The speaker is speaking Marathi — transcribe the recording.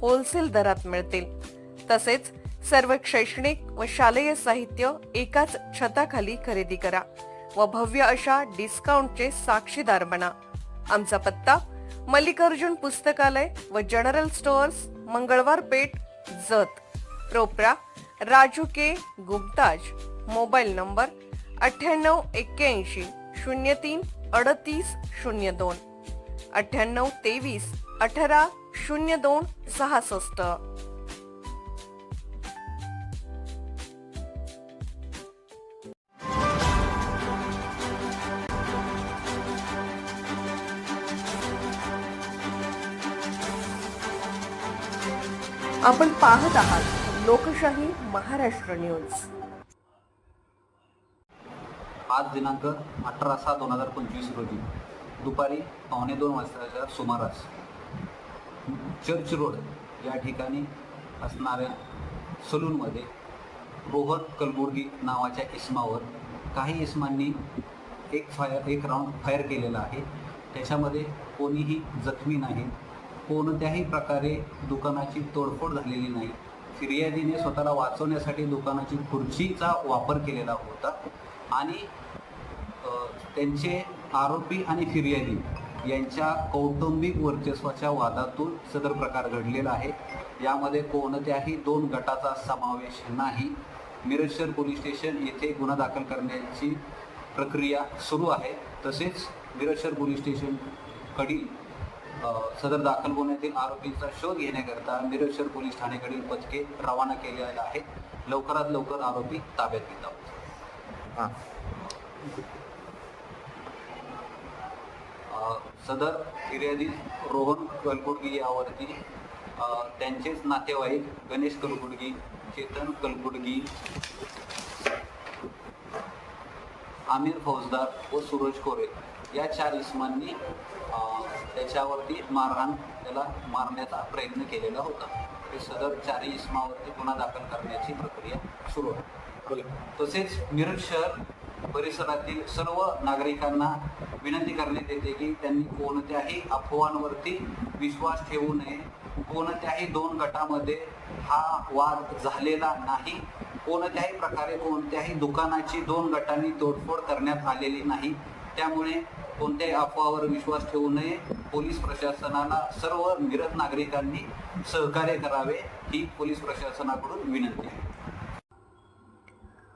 होलसेल दरात मिळतील. तसेच सर्व शैक्षणिक व शालेय साहित्य एकाच छताखाली खरेदी करा व भव्य अशा डिस्काउंटचे साक्षीदार बना. आमचा पत्ता मल्लिकार्जुन पुस्तकालय व general stores Mangalwar Peth Jat. प्रोप्रा Raju K Guptaj. Mobile number अठ्ठ्याण्णव एक्क्याऐंशी शून्य तीन अडतीस शून्य दोन. अठ्ठ्याण्णव तेवीस अठरा शून्य दोन सहासष्ट आपण पाहत आहात लोकशाही महाराष्ट्र न्यूज. आज दिनांक अठरा सहा दोन हजार पंचवीस रोजी दुपारी पावणे दोन वाजताच्या सुमारास चर्च रोड या ठिकाणी असणाऱ्या सलूनमध्ये रोहन कलबुर्गी नावाच्या इसमावर काही इस्मांनी एक फायर एक राऊंड फायर केलेला आहे. त्याच्यामध्ये कोणीही जखमी नाही कोणत्याही प्रकारे दुकानाची तोडफोड झालेली नाही. फिर्यादीने स्वतःला वाचवण्यासाठी दुकानाची खुर्चीचा वापर केलेला होता आणि त्यांचे आरोपी आणि फिर्यादी यांच्या कौटुंबिक वर्चस्वाच्या वादातून सदर प्रकार घडलेला आहे. यामध्ये कोणत्याही दोन गटाचा समावेश नाही. मिरज शहर पोलीस स्टेशन येथे गुन्हा दाखल करण्याची प्रक्रिया सुरू आहे. तसेच मिरज शहर पोलीस स्टेशनकडील सदर दाखल गुन्ह्यातील आरोपींचा शोध घेण्याकरता मिरज शहर पोलीस ठाणेकडील पथके रवाना केलेले आहेत. लवकरात लवकर आरोपी ताब्यात घेत आहोत सदर फिर्यादी रोहन कलकुडगी यावरती त्यांचेच नातेवाईक गणेश कलकुडगी चेतन कलकुडगी आमिर फौजदार व सुरज कोरे या चार इसमांनी त्याच्यावरती मारहाण त्याला मारण्याचा प्रयत्न केलेला होता. हे सदर चारही इस्मावरती गुन्हा दाखल करण्याची प्रक्रिया सुरू आहे. तसेच मिरज शहर परिसरातील सर्व नागरिकांना विनंती करण्यात येते की त्यांनी कोणत्याही अफवांवरती विश्वास ठेवू नये. कोणत्याही दोन गटामध्ये हा वाद झालेला नाही. कोणत्याही प्रकारे कोणत्याही दुकानाची दोन गटांनी तोडफोड करण्यात आलेली नाही. त्यामुळे कोणत्याही अफवावर विश्वास ठेवू नये. पोलीस प्रशासनाला सर्व मिरज नागरिकांनी सहकार्य करावे ही पोलीस प्रशासनाकडून विनंती आहे.